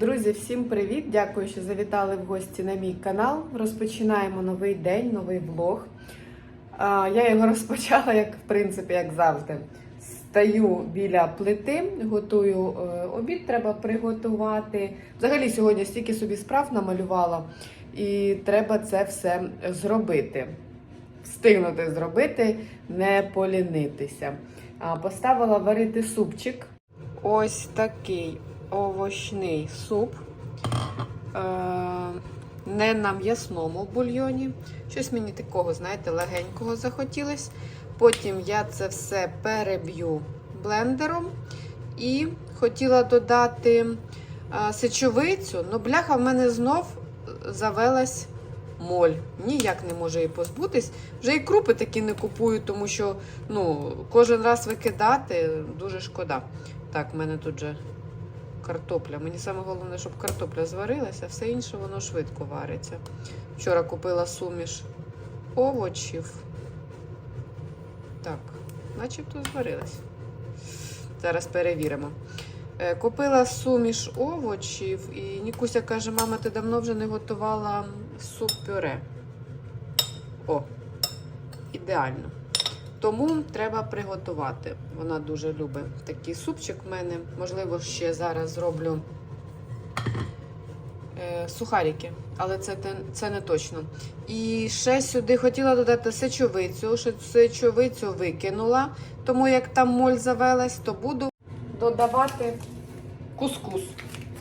Друзі, всім привіт! Дякую, що завітали в гості на мій канал. Розпочинаємо новий день, новий влог. Я його розпочала, як в принципі, як завжди. Стаю біля плити, готую е, обід, треба приготувати. Взагалі, сьогодні стільки собі справ намалювала, і треба це все зробити. Встигнути зробити, не полінитися. Поставила варити супчик. Ось такий овочний суп. Е, не на м'ясному бульйоні. Щось мені такого, знаєте, легенького захотілось. Потім я це все переб'ю блендером і хотіла додати е, сечовицю, але бляха в мене знов завелась моль. Ніяк не можу її позбутись. Вже і крупи такі не купую, тому що ну, кожен раз викидати дуже шкода. Так, в мене тут же картопля. Мені саме головне, щоб картопля зварилася, все інше воно швидко вариться. Вчора купила суміш овочів. Так, начебто зварилась. Зараз перевіримо. Е, Купила суміш овочів, і Нікуся каже: мама, ти давно вже не готувала суп-пюре. О, ідеально. Тому треба приготувати. Вона дуже любить такий супчик в мене. Можливо, ще зараз зроблю е, сухарики, але це, це не точно. І ще сюди хотіла додати сечовицю, що сечовицю викинула, тому як там моль завелась, то буду додавати кускус.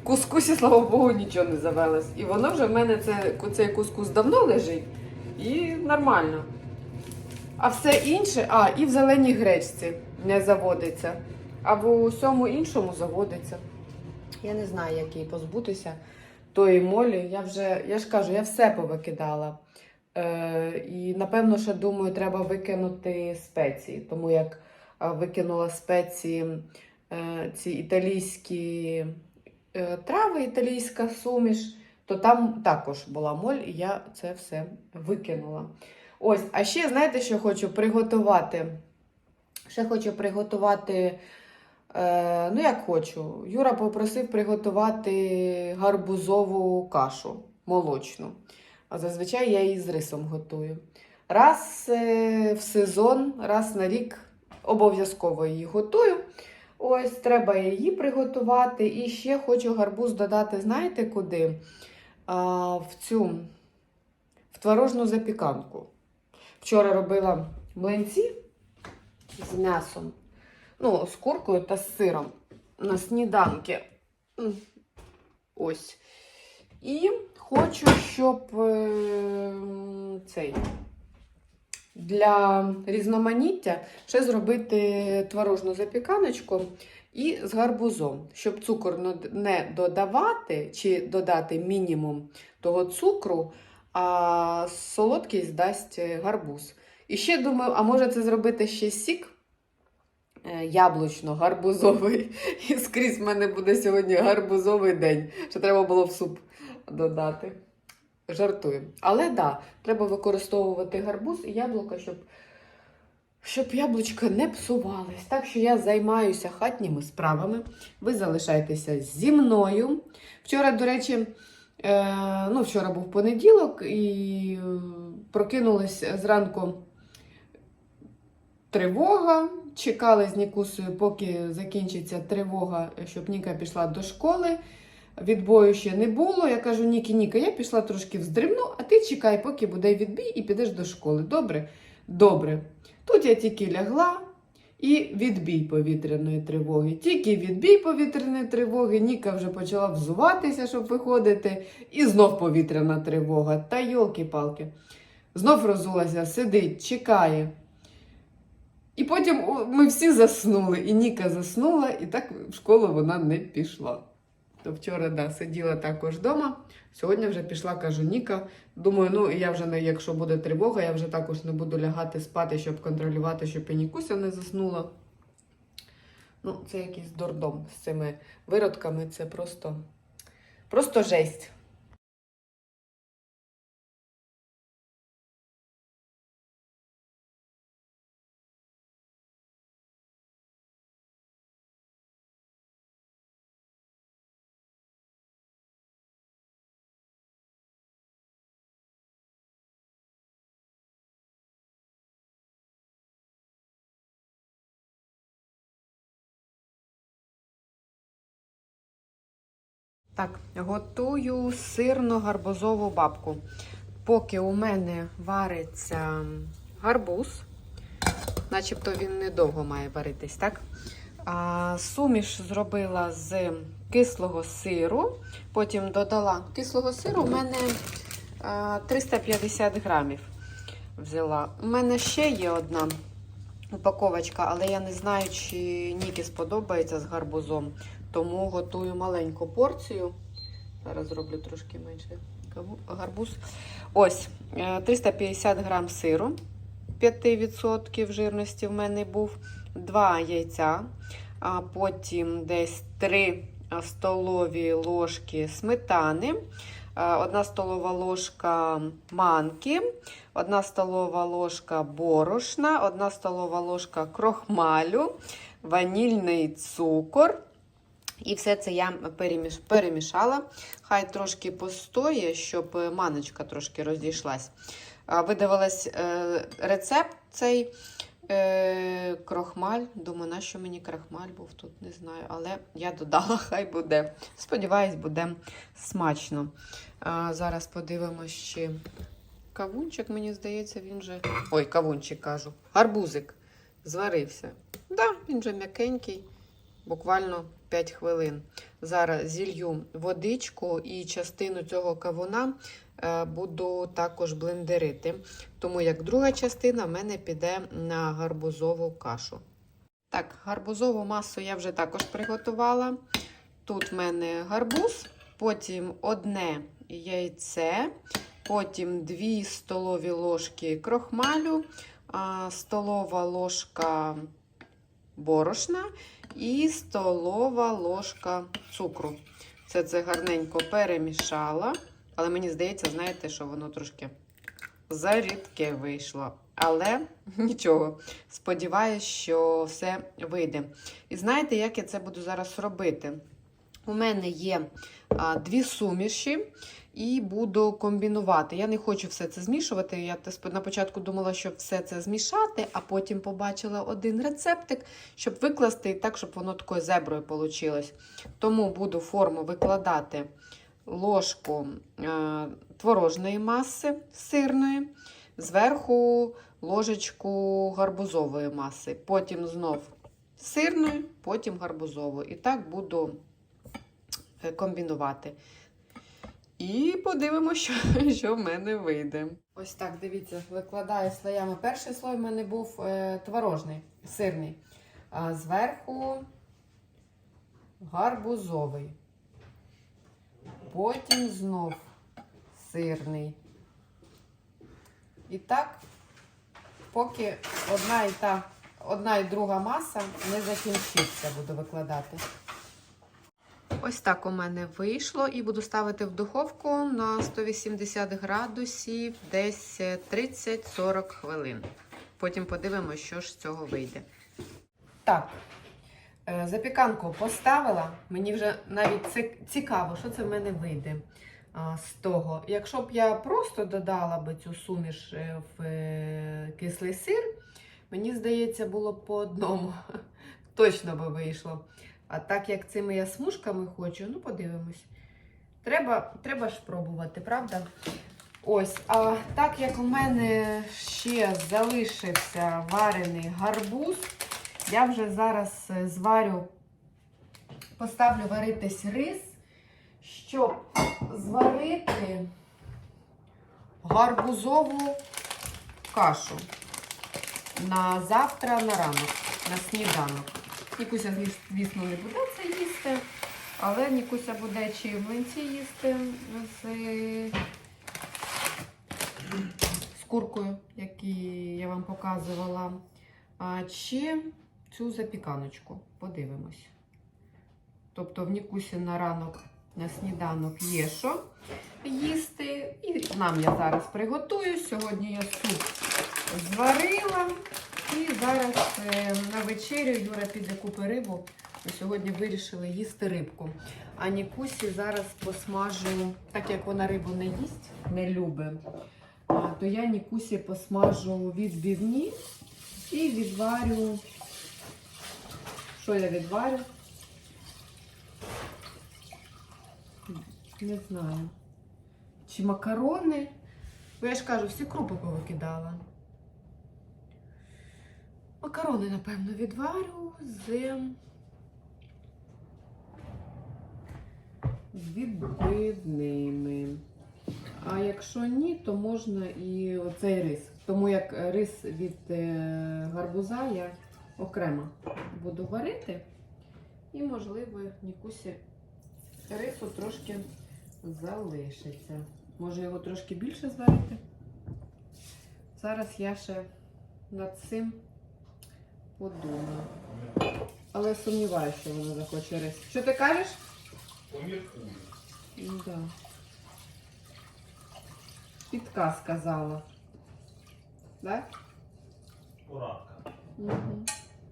В кускусі, слава Богу, нічого не завелось. І воно вже в мене це, цей кускус давно лежить і нормально. А все інше, а, і в зеленій гречці не заводиться. А в усьому іншому заводиться. Я не знаю, як її позбутися тої молі. Я вже, я ж кажу, я все повикидала. Е, і напевно, ще думаю, треба викинути спеції, тому як е, викинула спеції е, ці італійські е, трави, італійська суміш, то там також була моль, і я це все викинула. Ось, а ще знаєте, що хочу приготувати? Ще хочу приготувати. Е, ну, як хочу. Юра попросив приготувати гарбузову кашу молочну. А зазвичай я її з рисом готую. Раз е, в сезон, раз на рік обов'язково її готую. Ось, треба її приготувати. І ще хочу гарбуз додати, знаєте куди? А, в цю в творожну запіканку. Вчора робила млинці з м'ясом, ну, з куркою та з сиром на сніданки. Ось. І хочу, щоб е, цей для різноманіття ще зробити творожну запіканочку і з гарбузом, щоб цукор не додавати чи додати мінімум того цукру, а солодкість дасть е, гарбуз. І ще думаю, а може це зробити ще сік е, яблучно-гарбузовий. І скрізь в мене буде сьогодні гарбузовий день, що треба було в суп додати. Жартую. Але так, да, треба використовувати гарбуз і яблука, щоб, щоб яблучка не псувались. Так що я займаюся хатніми справами. Ви залишайтеся зі мною. Вчора, до речі, ну, вчора був понеділок і е, прокинулась зранку тривога. Чекали з Нікусою, поки закінчиться тривога, щоб Ніка пішла до школи. Відбою ще не було. Я кажу, Нікі, Ніка, я пішла трошки вздривну, а ти чекай, поки буде відбій, і підеш до школи. Добре? Добре. Тут я тільки лягла і відбій повітряної тривоги. Тільки відбій повітряної тривоги, Ніка вже почала взуватися, щоб виходити, і знов повітряна тривога. Та йолки-палки. Знов розулася, сидить, чекає. І потім ми всі заснули, і Ніка заснула, і так в школу вона не пішла. То вчора да, сиділа також вдома. Сьогодні вже пішла, кажу, Ніка. Думаю, ну я вже не, якщо буде тривога, я вже також не буду лягати спати, щоб контролювати, щоб і Нікуся не заснула. Ну, це якийсь дурдом з цими виродками. Це просто, просто жесть. Так, готую сирно-гарбузову бабку. Поки у мене вариться гарбуз, начебто він недовго має варитись, так? А, суміш зробила з кислого сиру, потім додала кислого сиру, у мене а, 350 грамів взяла. У мене ще є одна упаковочка, але я не знаю, чи Нікі сподобається з гарбузом. Тому готую маленьку порцію. Зараз зроблю трошки менше гарбуз. Ось е, 350 грам сиру. 5% жирності в мене був, 2 яйця, а потім десь 3 столові ложки сметани, 1 столова ложка манки, 1 столова ложка борошна, 1 столова ложка крохмалю, ванільний цукор. І все це я переміш, перемішала. Хай трошки постоє, щоб е, маночка трошки розійшлась. А, Видавалась е, рецепт цей е, крохмаль. Думаю, на що мені крохмаль був тут, не знаю. Але я додала, хай буде. Сподіваюсь, буде смачно. А, зараз подивимося ще кавунчик, мені здається, він вже. Ой, кавунчик кажу. Гарбузик зварився. Да, він вже м'якенький буквально 5 хвилин. Зараз зілью водичку і частину цього кавуна е, буду також блендерити. Тому як друга частина в мене піде на гарбузову кашу. Так, гарбузову масу я вже також приготувала. Тут в мене гарбуз, потім одне яйце, потім 2 столові ложки крохмалю, столова ложка борошна і столова ложка цукру. Все це гарненько перемішала. Але мені здається, знаєте, що воно трошки зарідке вийшло. Але нічого. Сподіваюсь, що все вийде. І знаєте, як я це буду зараз робити? У мене є дві суміші, і буду комбінувати. Я не хочу все це змішувати. Я на початку думала, щоб все це змішати, а потім побачила один рецептик, щоб викласти так, щоб воно такою зеброю вийшло. Тому буду форму викладати ложку е, творожної маси сирної, зверху ложечку гарбузової маси, потім знов сирної, потім гарбузової. І так буду комбінувати. І подивимося, що, що в мене вийде. Ось так, дивіться, викладаю слоями. Перший слой в мене був е, творожний, сирний. А зверху гарбузовий. Потім знов сирний. І так, поки одна і та, одна і друга маса не закінчиться, буду викладати. Ось так у мене вийшло і буду ставити в духовку на 180 градусів десь 30-40 хвилин. Потім подивимося, що ж з цього вийде. Так, е, запіканку поставила. Мені вже навіть цікаво, що це в мене вийде з того. Якщо б я просто додала би цю суміш е, в е, кислий сир, мені здається, було б по одному. Точно би вийшло. А так як цими я смужками хочу, ну подивимось. Треба, треба ж пробувати, правда? Ось, а так як у мене ще залишився варений гарбуз, я вже зараз е, зварю, поставлю варитись рис, щоб зварити гарбузову кашу на завтра на ранок, на сніданок. Нікуся, звісно, не буде це їсти, але Нікуся буде чи млинці їсти з, з куркою, які я вам показувала, чи цю запіканочку. Подивимось. Тобто в Нікусі на ранок, на сніданок є що їсти. І нам я зараз приготую. Сьогодні я суп зварила. І зараз е, на вечерю Юра піде купи рибу. Ми сьогодні вирішили їсти рибку. А Нікусі зараз посмажу, так як вона рибу не їсть, не любить, то я Нікусі посмажу відбивні і відварю. Що я відварю? Не знаю. Чи макарони. Бо я ж кажу, всі крупи повикидала. Макарони, напевно, відварю з. відбивними. А якщо ні, то можна і оцей рис. Тому як рис від е, гарбуза я окремо буду варити. І, можливо, Нікусі рису трошки залишиться. Може його трошки більше зварити. Зараз я ще над цим подумаю. Але сумніваюся, що вона захоче рис. Що ти кажеш? Поміркую. Ну, Да. Підказ сказала. Да? Порадка. Угу.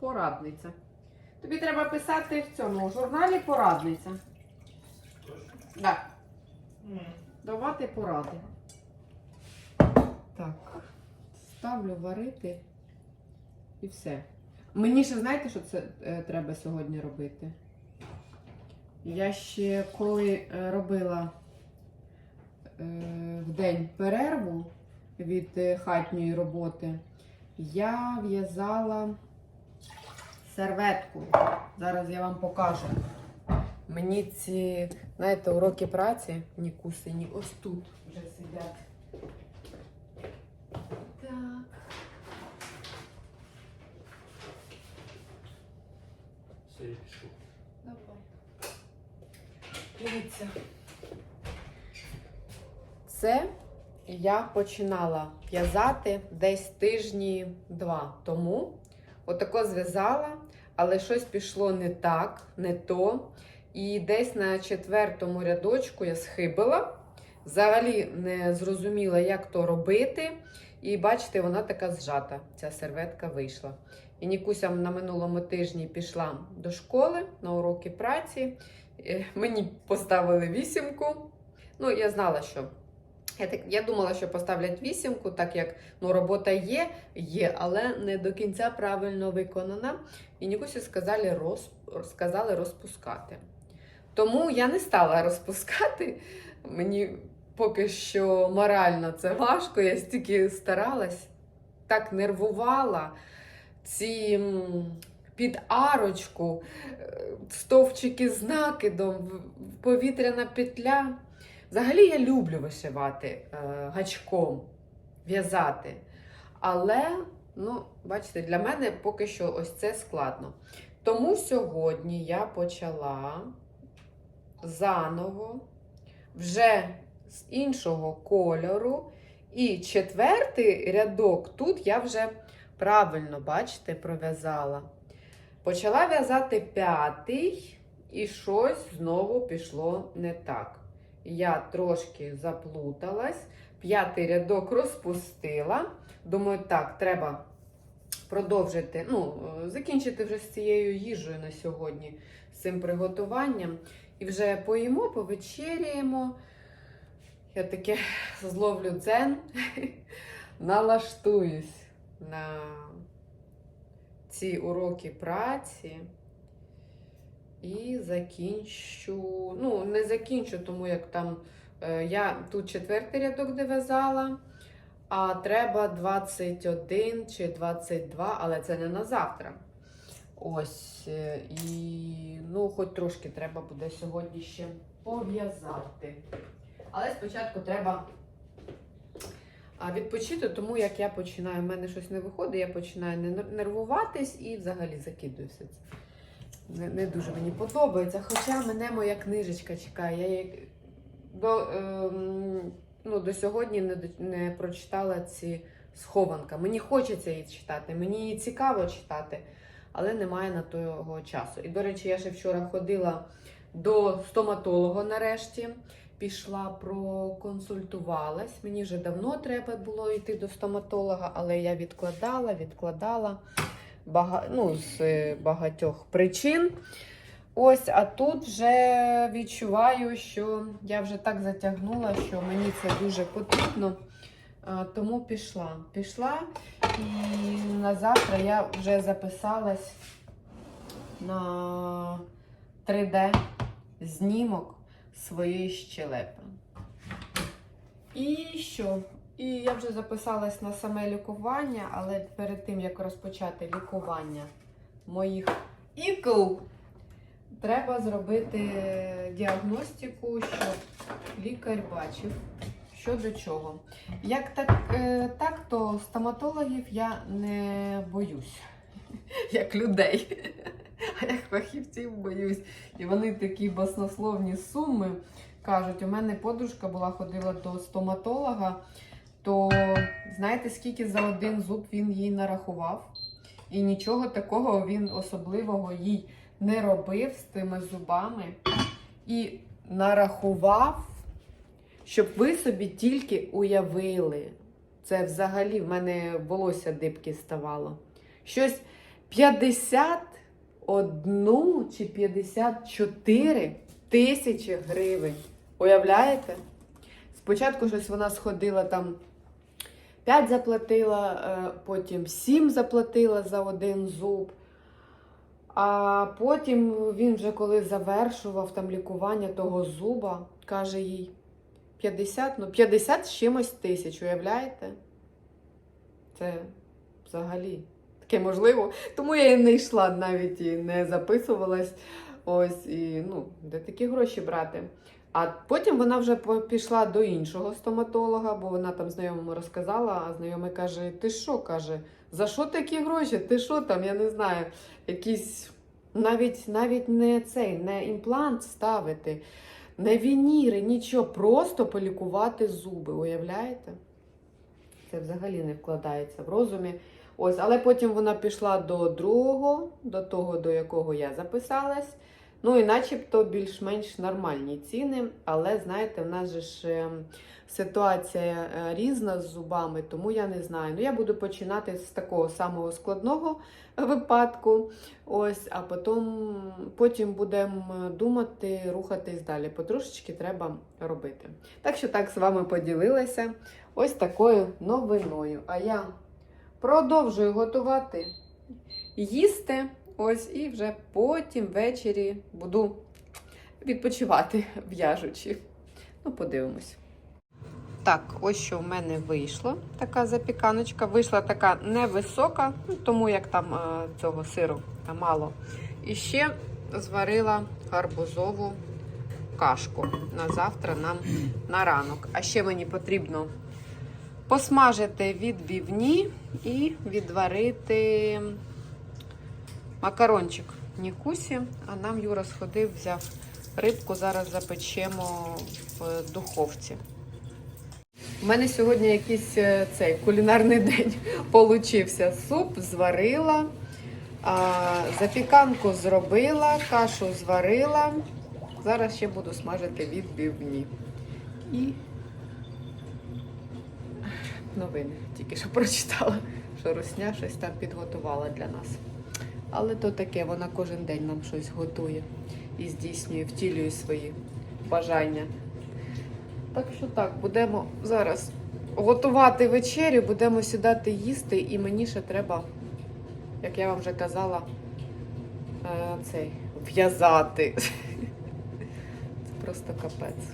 Порадниця. Тобі треба писати в цьому у журналі порадниця. Так. М. Давати поради. Так. Ставлю варити і все. Мені ще знаєте, що це е, треба сьогодні робити? Я ще коли е, робила е, в день перерву від хатньої роботи, я в'язала серветку. Зараз я вам покажу. Мені ці, знаєте, уроки праці ні кусені ось тут вже сидять. Так. Все, я пішов. Давай. Дивіться. Це я починала в'язати десь тижні два тому. Отако зв'язала, але щось пішло не так, не то. І десь на четвертому рядочку я схибила. Взагалі не зрозуміла, як то робити. І бачите, вона така зжата. Ця серветка вийшла. І Нікуся на минулому тижні пішла до школи на уроки праці. Е, Мені поставили вісімку. Ну, я знала, що. Я, так, я думала, що поставлять вісімку, так як ну, робота є, є, але не до кінця правильно виконана. І Нікусі сказали, роз, сказали розпускати. Тому я не стала розпускати. Мені поки що морально це важко. Я стільки старалась, так нервувала ці під арочку, е, стовпчики з накидом, повітряна петля. Взагалі я люблю вишивати е, гачком, в'язати. Але, ну, бачите, для мене поки що ось це складно. Тому сьогодні я почала заново, вже з іншого кольору. І четвертий рядок тут я вже правильно, бачите, пров'язала. Почала в'язати п'ятий, і щось знову пішло не так. Я трошки заплуталась, п'ятий рядок розпустила. Думаю, так, треба продовжити, ну, е, закінчити вже з цією їжею на сьогодні, з цим приготуванням. І вже поїмо, повечеряємо. Я таке зловлю дзен, налаштуюсь на ці уроки праці. І закінчу. Ну, не закінчу, тому як там е, я тут четвертий рядок де в'язала, а треба 21 чи 22, але це не на завтра. Ось. е, І ну, хоч трошки треба буде сьогодні ще пов'язати. Але спочатку треба відпочити, тому як я починаю, в мене щось не виходить, я починаю нер- нервуватись і взагалі закидую все це. Не, не дуже мені подобається. Хоча мене моя книжечка чекає. Я до, ем, ну, до сьогодні не, не прочитала ці схованка. Мені хочеться її читати, мені її цікаво читати, але немає на того часу. І, до речі, я ще вчора ходила до стоматолога нарешті. Пішла, проконсультувалась. Мені вже давно треба було йти до стоматолога, але я відкладала, відкладала бага... ну, з е, багатьох причин. Ось, а тут вже відчуваю, що я вже так затягнула, що мені це дуже потрібно. Тому пішла. Пішла і на завтра я вже записалась на 3D знімок своєї щелепи. І що? І я вже записалась на саме лікування, але перед тим як розпочати лікування моїх ікл, треба зробити діагностику, щоб лікар бачив, що до чого. Як так, е, так, то стоматологів я не боюсь, як людей. А як фахівців боюсь. І вони такі баснословні суми кажуть, у мене подружка була ходила до стоматолога, то знаєте, скільки за один зуб він їй нарахував? І нічого такого він особливого їй не робив з тими зубами. І нарахував, щоб ви собі тільки уявили. Це взагалі в мене волосся дибки ставало. Щось 51 чи 54 тисячі гривень. Уявляєте? Спочатку щось вона сходила там 5 заплатила, е, потім 7 заплатила за один зуб. А потім він вже коли завершував там лікування того зуба, каже їй 50, ну 50 з чимось тисяч, уявляєте? Це взагалі можливо. Тому я і не йшла навіть і не записувалась. Ось і ну, де такі гроші брати. А потім вона вже пішла до іншого стоматолога, бо вона там знайомому розказала, а знайомий каже: Ти що? каже, за що такі гроші? Ти що там? Я не знаю, якісь навіть навіть не цей, не імплант ставити, не вініри, нічого, просто полікувати зуби. Уявляєте? Це взагалі не вкладається в розумі. Ось, але потім вона пішла до другого, до того, до якого я записалась. Ну і начебто більш-менш нормальні ціни. Але знаєте, в нас же ж е, ситуація е, різна з зубами, тому я не знаю. Ну, я буду починати з такого самого складного випадку. Ось, а потім, потім будемо думати, рухатись далі. Потрошечки треба робити. Так що так з вами поділилася ось такою новиною. А я продовжую готувати їсти. Ось і вже потім ввечері буду відпочивати в'яжучи. Ну, подивимось. Так, ось що в мене вийшло. Така запіканочка. Вийшла така невисока, ну, тому як там е, цього сиру мало. І ще зварила гарбузову кашку на завтра нам на ранок. А ще мені потрібно посмажити відбівні і відварити макарончик Нікусі. А нам Юра сходив, взяв рибку, зараз запечемо в духовці. У мене сьогодні якийсь е, цей кулінарний день получився. Суп зварила, запіканку зробила, кашу зварила. Зараз ще буду смажити відбивні. І новини тільки що прочитала, що Русня щось там підготувала для нас. Але то таке, вона кожен день нам щось готує і здійснює, втілює свої бажання. Так що так, будемо зараз готувати вечерю, будемо сідати їсти, і мені ще треба, як я вам вже казала, е, цей в'язати. Це просто капець.